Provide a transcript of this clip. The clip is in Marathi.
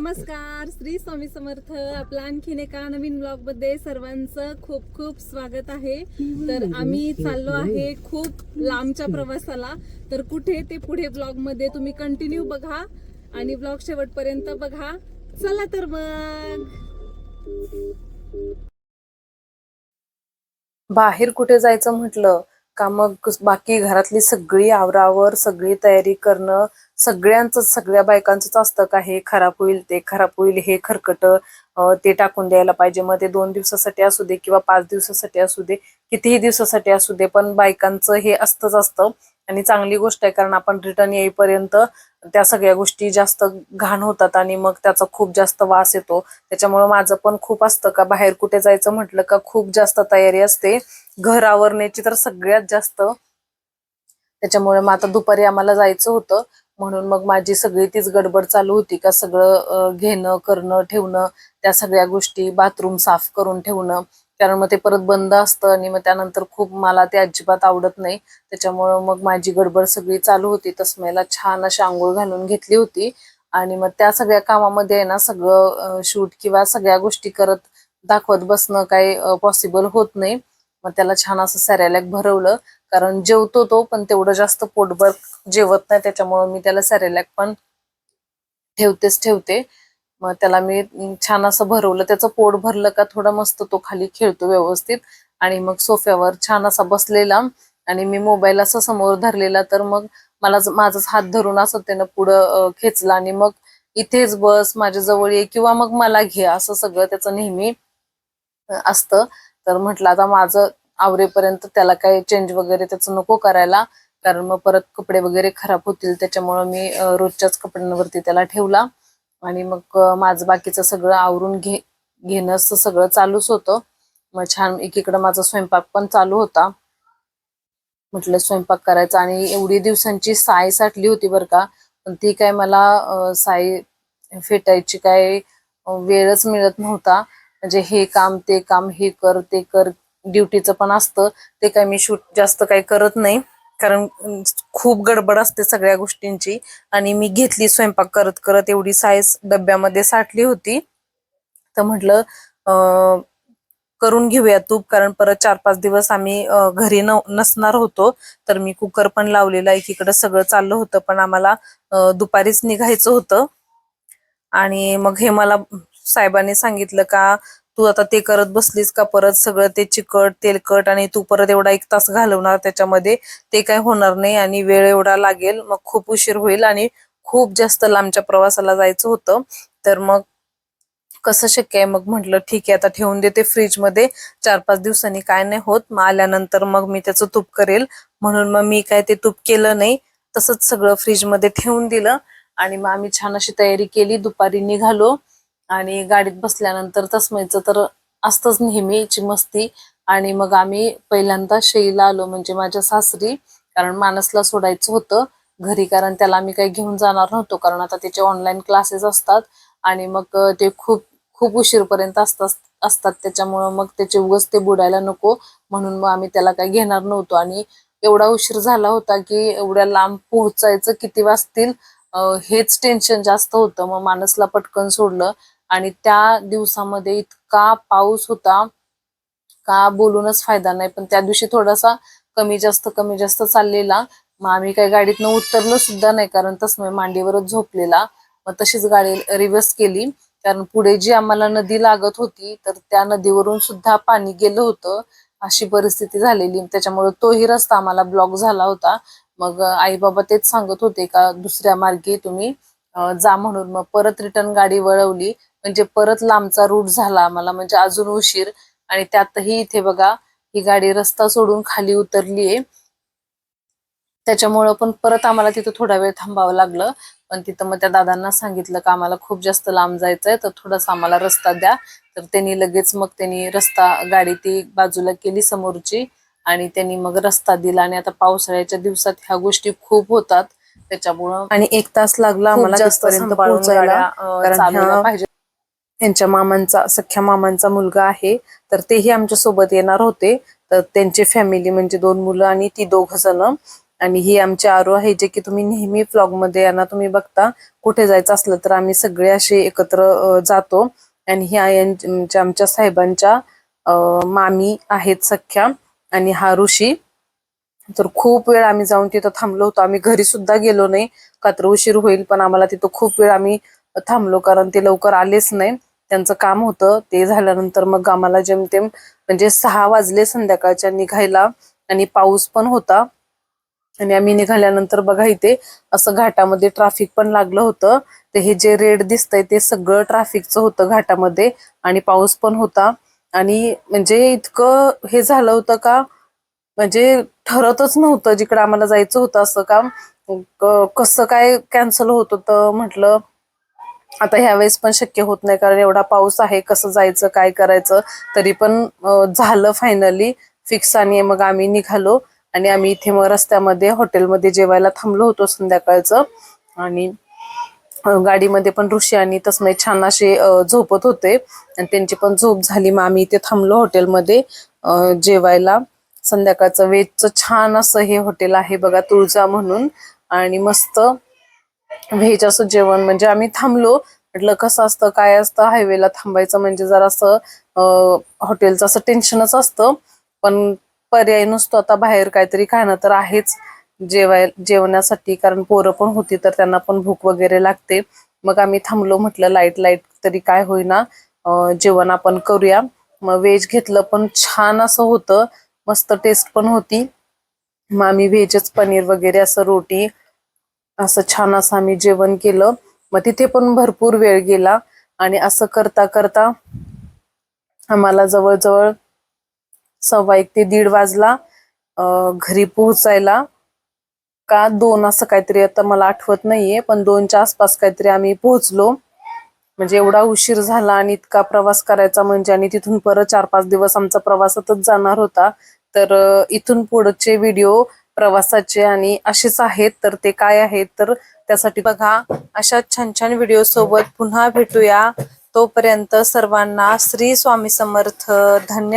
नमस्कार श्री स्वामी समर्थ. आपला आणखीन एका नवीन ब्लॉगमध्ये सर्वांचं खूप खूप स्वागत आहे. तर आम्ही चाललो आहे खूप लांबच्या प्रवासाला. तर कुठे ते पुढे ब्लॉगमध्ये तुम्ही कंटिन्यू बघा आणि ब्लॉग शेवटपर्यंत बघा. चला तर मग. बाहेर कुठे जायचं म्हटलं का मग बाकी घरातली सगळी आवरावर सगळी तयारी करणं सगळ्यांचं सगळ्या बायकांचंच असतं का हे खराब होईल ते खराब होईल हे खरकट ते टाकून द्यायला पाहिजे. मग ते दोन दिवसासाठी असू दे किंवा पाच दिवसासाठी असू दे कितीही दिवसासाठी असू दे पण बायकांचं हे असतंच असतं. आणि चांगली गोष्ट आहे कारण आपण रिटर्न येईपर्यंत त्या सगळ्या गोष्टी जास्त घाण होतात आणि मग त्याचा खूप जास्त वास येतो. त्याच्यामुळे माझं पण खूप असतं का बाहेर कुठे जायचं म्हटलं का खूप जास्त तयारी असते. घर आवरण्याची तर सगळ्यात जास्त. त्याच्यामुळे मग आता दुपारी आम्हाला जायचं होतं. म्हणून मग माझी सगळी तीच गडबड चालू होती का सगळं घेणं करणं ठेवणं त्या सगळ्या गोष्टी बाथरूम साफ करून ठेवणं. कारण मग ते परत बंद असतं आणि मग त्यानंतर खूप मला ते अजिबात आवडत नाही. त्याच्यामुळं मग माझी गडबड सगळी चालू होती. तस्मेला छान अशी आंघोळ घालून घेतली होती. आणि मग त्या सगळ्या कामामध्ये आहे ना सगळं शूट किंवा सगळ्या गोष्टी करत दाखवत बसणं काही पॉसिबल होत नाही. मग त्याला छान असं सॅरेलॅक भरवलं. कारण जेवतो तो पण तेवढं जास्त पोटभर जेवत नाही त्याच्यामुळं मी त्याला सॅरेलॅक पण ठेवतेच ठेवते. मग त्याला मी छान असं भरवलं. त्याचं पोट भरलं का थोडा मस्त तो खाली खेळतो व्यवस्थित. आणि मग सोफ्यावर छान असा बसलेला आणि मी मोबाईल असं समोर धरलेला तर मग मला माझाच हात धरून असं त्यानं पुढं खेचला आणि मग इथेच बस माझ्या जवळ ये किंवा मग मला घे असं सगळं त्याचं नेहमी असतं. तर म्हटलं आता माझं आवरेपर्यंत त्याला काही चेंज वगैरे त्याचं नको करायला. कारण मग परत कपडे वगैरे खराब होतील त्याच्यामुळं मी रोजच्याच कपड्यांवरती त्याला ठेवला. आणि मग माझं बाकीचं सगळं आवरून घे घेणं सगळं चालूच होतं. मग छान एकीकडं माझा स्वयंपाक पण चालू होता. म्हटलं स्वयंपाक करायचा आणि एवढी दिवसांची साय साठली होती बरं का. पण ती काय मला साई साय फेटायची काय वेळच मिळत नव्हता. म्हणजे हे काम ते काम हे कर ते कर ड्युटीचं पण असतं. ते काय मी शूट जास्त काही करत नाही. कारण खूप गडबड असते सगळ्या गोष्टींची. आणि मी घेतली स्वयंपाक करत करत एवढी साईज डब्यामध्ये साठली होती. तर म्हटलं करून घेऊया तूप. कारण परत चार पाच दिवस आम्ही घरी न नसणार होतो. तर मी कुकर पण लावलेला एकीकडे सगळं चाललं होतं. पण आम्हाला दुपारीच निघायचं होतं. आणि मग हे मला साहेबांनी सांगितलं का तू आता ते करत बसलीस का? परत सगळं ते चिकट तेलकट आणि तू परत एवढा एक तास घालवणार त्याच्यामध्ये ते काय होणार नाही आणि वेळ एवढा लागेल. मग खूप उशीर होईल आणि खूप जास्त लांबच्या प्रवासाला जायचं होतं. तर मग कसं शक्य आहे? मग म्हटलं ठीक आहे आता ठेवून देते फ्रीजमध्ये चार पाच दिवसांनी काय नाही होत. मग आल्यानंतर मग मी त्याचं तूप करेल. म्हणून मग मी काय ते तूप केलं नाही. तसंच सगळं फ्रीजमध्ये ठेवून दिलं आणि मग आम्ही छान अशी तयारी केली. दुपारी निघालो. आणि गाडीत बसल्यानंतर तसमायचं तर असतंच नेहमीची मस्ती. आणि मग आम्ही पहिल्यांदा शेईला आलो म्हणजे माझ्या सासरी कारण मानसला सोडायचं होतं घरी कारण त्याला आम्ही काही घेऊन जाणार नव्हतो कारण आता त्याचे ऑनलाईन क्लासेस असतात. आणि मग ते खूप खूप उशीरपर्यंत असतात असतात. त्याच्यामुळं मग त्याचे उगस ते बुडायला नको म्हणून मग आम्ही त्याला काही घेणार नव्हतो. आणि एवढा उशीर झाला होता की एवढ्या लांब पोहोचायचं किती वाजतील हेच टेन्शन जास्त होतं. मग मानसला पटकन सोडलं. आणि त्या दिवसामध्ये इतका पाऊस होता का बोलूनच फायदा नाही. पण त्या दिवशी थोडासा कमी जास्त कमी जास्त चाललेला. मग आम्ही काही गाडीतनं उतरलो सुद्धा नाही कारण तसं मांडीवरच झोपलेला. मग तशीच गाडी रिव्हर्स केली. कारण पुढे जी आम्हाला नदी लागत होती तर त्या नदीवरून सुद्धा पाणी गेलं होतं. अशी परिस्थिती झालेली. त्याच्यामुळे तोही रस्ता आम्हाला ब्लॉक झाला होता. मग आई बाबा तेच सांगत होते का दुसऱ्या मार्गे तुम्ही जा म्हणून. मग परत रिटर्न गाडी वळवली. म्हणजे परत लांबचा रूट झाला आम्हाला. म्हणजे अजून उशीर. आणि त्यातही इथे बघा ही गाडी रस्ता सोडून खाली उतरलीये त्याच्यामुळं पण परत आम्हाला तिथं थोडा वेळ थांबावं लागलं. पण तिथं मग त्या दादांना सांगितलं का आम्हाला खूप जास्त लांब जायचंय तर थोडासा आम्हाला रस्ता द्या. तर त्यांनी लगेच मग त्यांनी रस्ता गाडी ती बाजूला केली समोरची. आणि त्यांनी मग रस्ता दिला. आणि आता पावसाळ्याच्या दिवसात ह्या गोष्टी खूप होतात. त्याच्यामुळं आणि एक तास लागला आम्हाला जास्त तिथपर्यंत सांभाळून पोहोचायला कारण पाहिजे. त्यांच्या मामांचा सख्या मामांचा मुलगा आहे. तर तेही आमच्यासोबत येणार होते. तर त्यांची फॅमिली म्हणजे दोन मुलं आणि ती दोघ जण. आणि ही आमची आरू आहे जे की तुम्ही नेहमी फ्लॉगमध्ये यांना तुम्ही बघता. कुठे जायचं असलं तर आम्ही सगळे असे एकत्र जातो. आणि ही आमच्या साहेबांच्या मामी आहेत सख्या आणि हा ऋषी. तर खूप वेळ आम्ही जाऊन तिथं थांबलो होतो. आम्ही घरी सुद्धा गेलो नाही. का तर उशीर होईल पण आम्हाला तिथं खूप वेळ आम्ही थांबलो कारण ते लवकर आलेच नाही. त्यांचं काम होतं. ते झाल्यानंतर मग आम्हाला जेमतेम म्हणजे सहा वाजले संध्याकाळच्या निघायला आणि पाऊस पण होता. आणि आम्ही निघाल्यानंतर बघा इथे असं घाटामध्ये ट्राफिक पण लागलं होतं. तर हे जे रेड दिसतंय ते सगळं ट्राफिकचं होतं घाटामध्ये आणि पाऊस पण होता. आणि म्हणजे इतकं हे झालं होतं का? म्हणजे ठरतच नव्हतं जिकडे आम्हाला जायचं होतं असं काम. क- कसं काय कॅन्सल होत होतं म्हटलं आता ह्या वेळेस पण शक्य होत नाही कारण एवढा पाऊस आहे कसं जायचं काय करायचं तरी पण झालं फायनली फिक्स आणि मग आम्ही निघालो. आणि आम्ही इथे मग रस्त्यामध्ये हॉटेलमध्ये जेवायला थांबलो होतो संध्याकाळचं. आणि गाडीमध्ये पण ऋषी आणि तसमय छान असे झोपत होते. आणि त्यांची पण झोप झाली. मग आम्ही इथे थांबलो हॉटेलमध्ये जेवायला. संध्याकाळचं वेजचं छान असं हे हॉटेल आहे बघा तुळजा म्हणून. आणि मस्त व्हेज असं जेवण. म्हणजे आम्ही थांबलो म्हटलं कसं असतं काय असतं हायवेला थांबायचं म्हणजे जरा असं हॉटेलचं असं टेन्शनच असतं. पण पर्याय नसतो आता बाहेर काहीतरी खाणं तर आहेच जेवाय जेवण्यासाठी. कारण पोरं पण होती तर त्यांना पण भूक वगैरे लागते. मग आम्ही थांबलो म्हटलं लाइट लाइट तरी काय होईना जेवण आपण करूया. मग व्हेज घेतलं पण छान असं होतं. मस्त टेस्ट पण होती. मग आम्ही व्हेजच पनीर वगैरे असं रोटी असं छान असं आम्ही जेवण केलं. मग तिथे पण भरपूर वेळ गेला आणि असं करता करता आम्हाला जवळजवळ सव्वा एक ते दीड वाजला. घरी पोहोचायला. का दोन असं काहीतरी आता मला आठवत नाहीये पण दोनच्या आसपास काहीतरी आम्ही पोहोचलो. म्हणजे एवढा उशीर झाला आणि इतका प्रवास करायचा म्हणजे आणि तिथून परत चार पाच दिवस आमचा प्रवासातच जाणार होता. तर इथून पुढचे व्हिडिओ प्रवासाचे आणि असेच आहेत तर ते काय आहेत तर त्यासाठी बघा. अशा छान छान व्हिडिओ सोबत पुन्हा भेटूया. तोपर्यंत सर्वांना श्री स्वामी समर्थ. धन्यवाद.